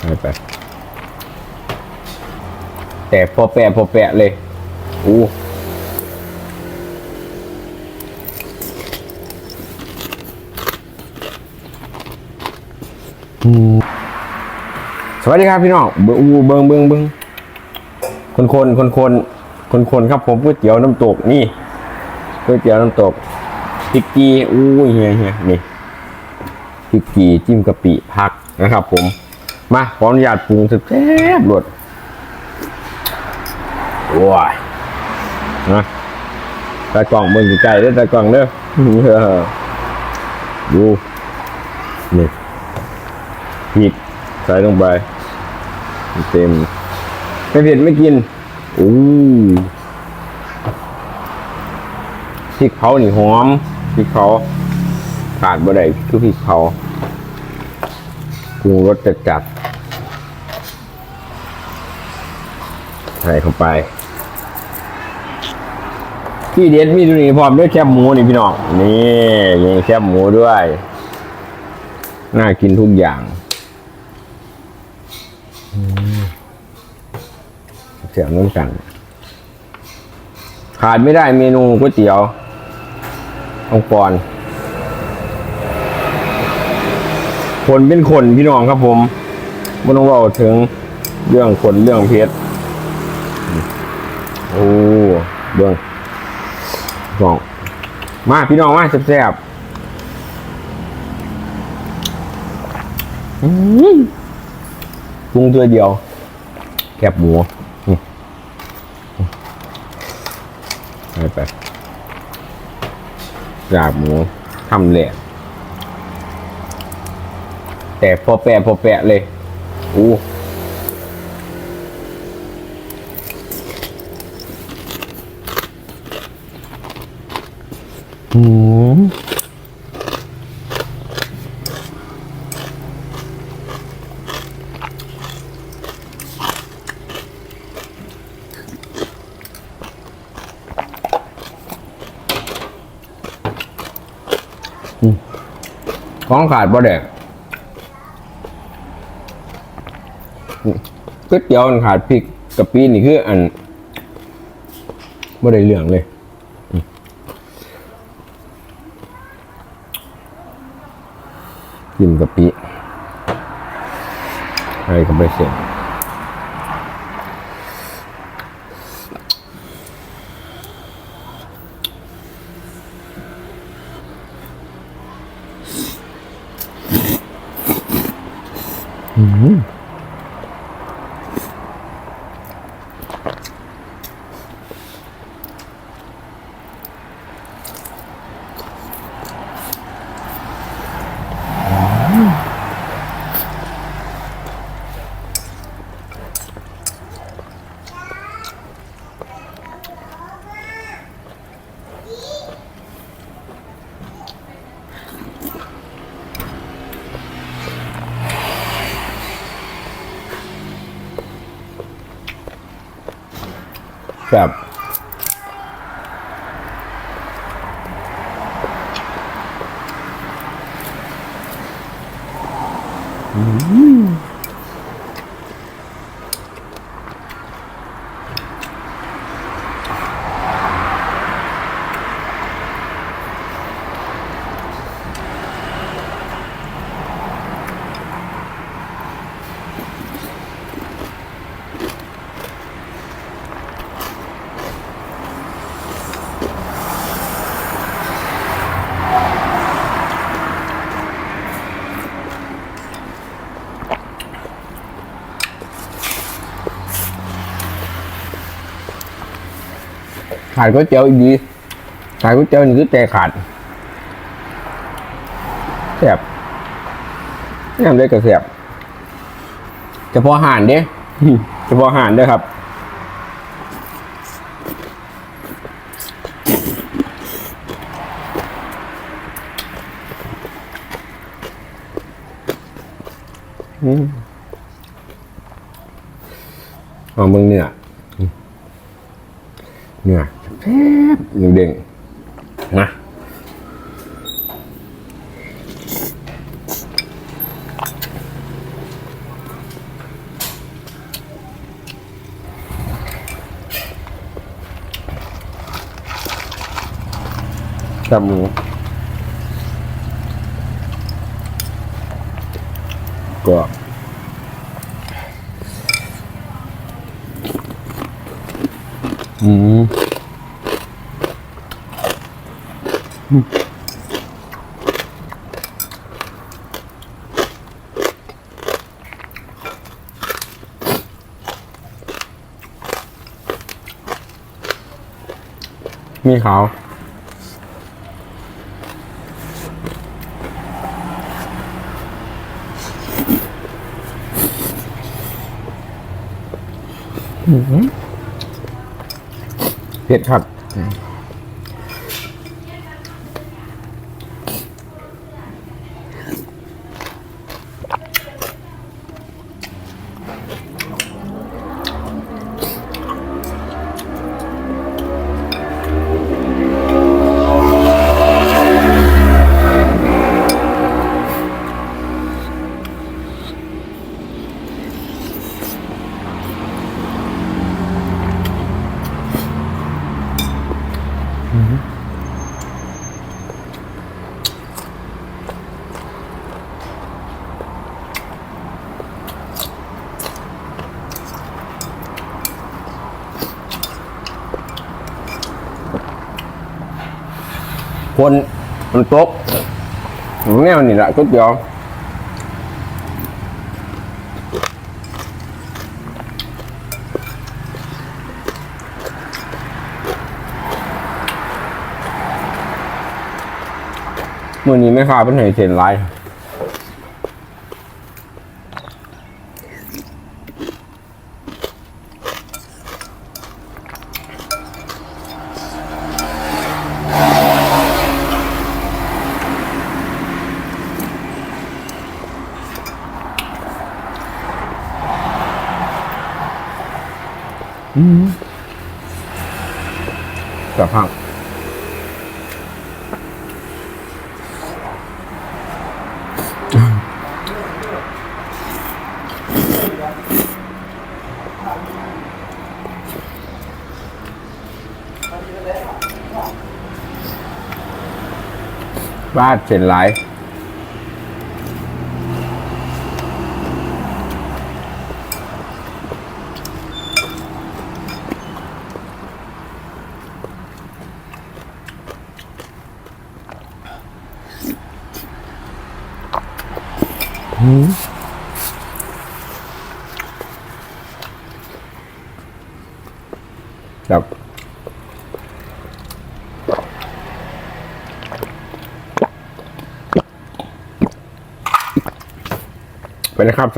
ไปไปแต่พอแปะพอแปะเลยอู้สวัสดีครับพี่น้องเบิ้งอู้เบิ้งเบิ้งเบิ้งคนคนคนคนคนคนครับผมก๋วยเตี๋ยวน้ำตกนี่ก๋วยเตี๋ยวน้ำตกพริกกีอู้เฮียเฮียนี่พริกกีจิ้มกะปิผักนะครับผม มาขออนุญาตปรุงสุดแซ่บรวดโอ้ยนะตากล่องเบิ่งไกลๆเด้อตากล่องเด้อดูนี่พริกใส่ลงไปเต็มไม่เผ็ดไม่กินอู้พริกเผานี่หอมพริกเผาขาดบ่ได้คือพริกเผาปรุงรสจัดจัด ใส่เข้าไปที่เด็ดมีตัวนี้พร้อมด้วยแคบหมูนี่พี่น้องนี่ยังแคบหมูด้วย น่ากินทุกอย่างเสียงน้ำกัน ขาดไม่ได้เมนูก๋วยเตี๋ยวองค์กรคนเป็นคนพี่น้องครับผมไม่ต้องเว่าถึงเรื่องคนเรื่องเพชร โอ้เบื้องสองมาพี่น้องมาแซ่บๆปรุงตัวเดียว แคบหมูนี่ไปไปกาบหมูทำแหลกแต่พอแปะพอแปะเลยอู้ หืมของขาดบ่แดกก๋วยเตี๋ยวมันขาดพริกกะปินี่คืออันบ่ได้เรื่องเลย กินกะปิให้กับไปเสร็จ ครับ อืม ขาดก๋วยเตี๋ยวอีกดีขาดก๋วยเตี๋ยวนี่คือแต่ขาดแซ่บนี่ทำได้ก็แซ่บเฉพาะอาหารเด้เฉพาะอาหารเด้อครับอืมเอมึงเนี่ยเนี่ย เด้งๆนะจับหมูกรอบอืม มีขาวเผ็ดครับ คนมันตกแนวนี่แหละก๋วยเตี๋ยวมื่อนี้ไม่ขาเป็นเหตุเสียน ไรกับพังบ้านเสียนไรค รับไปนะครับ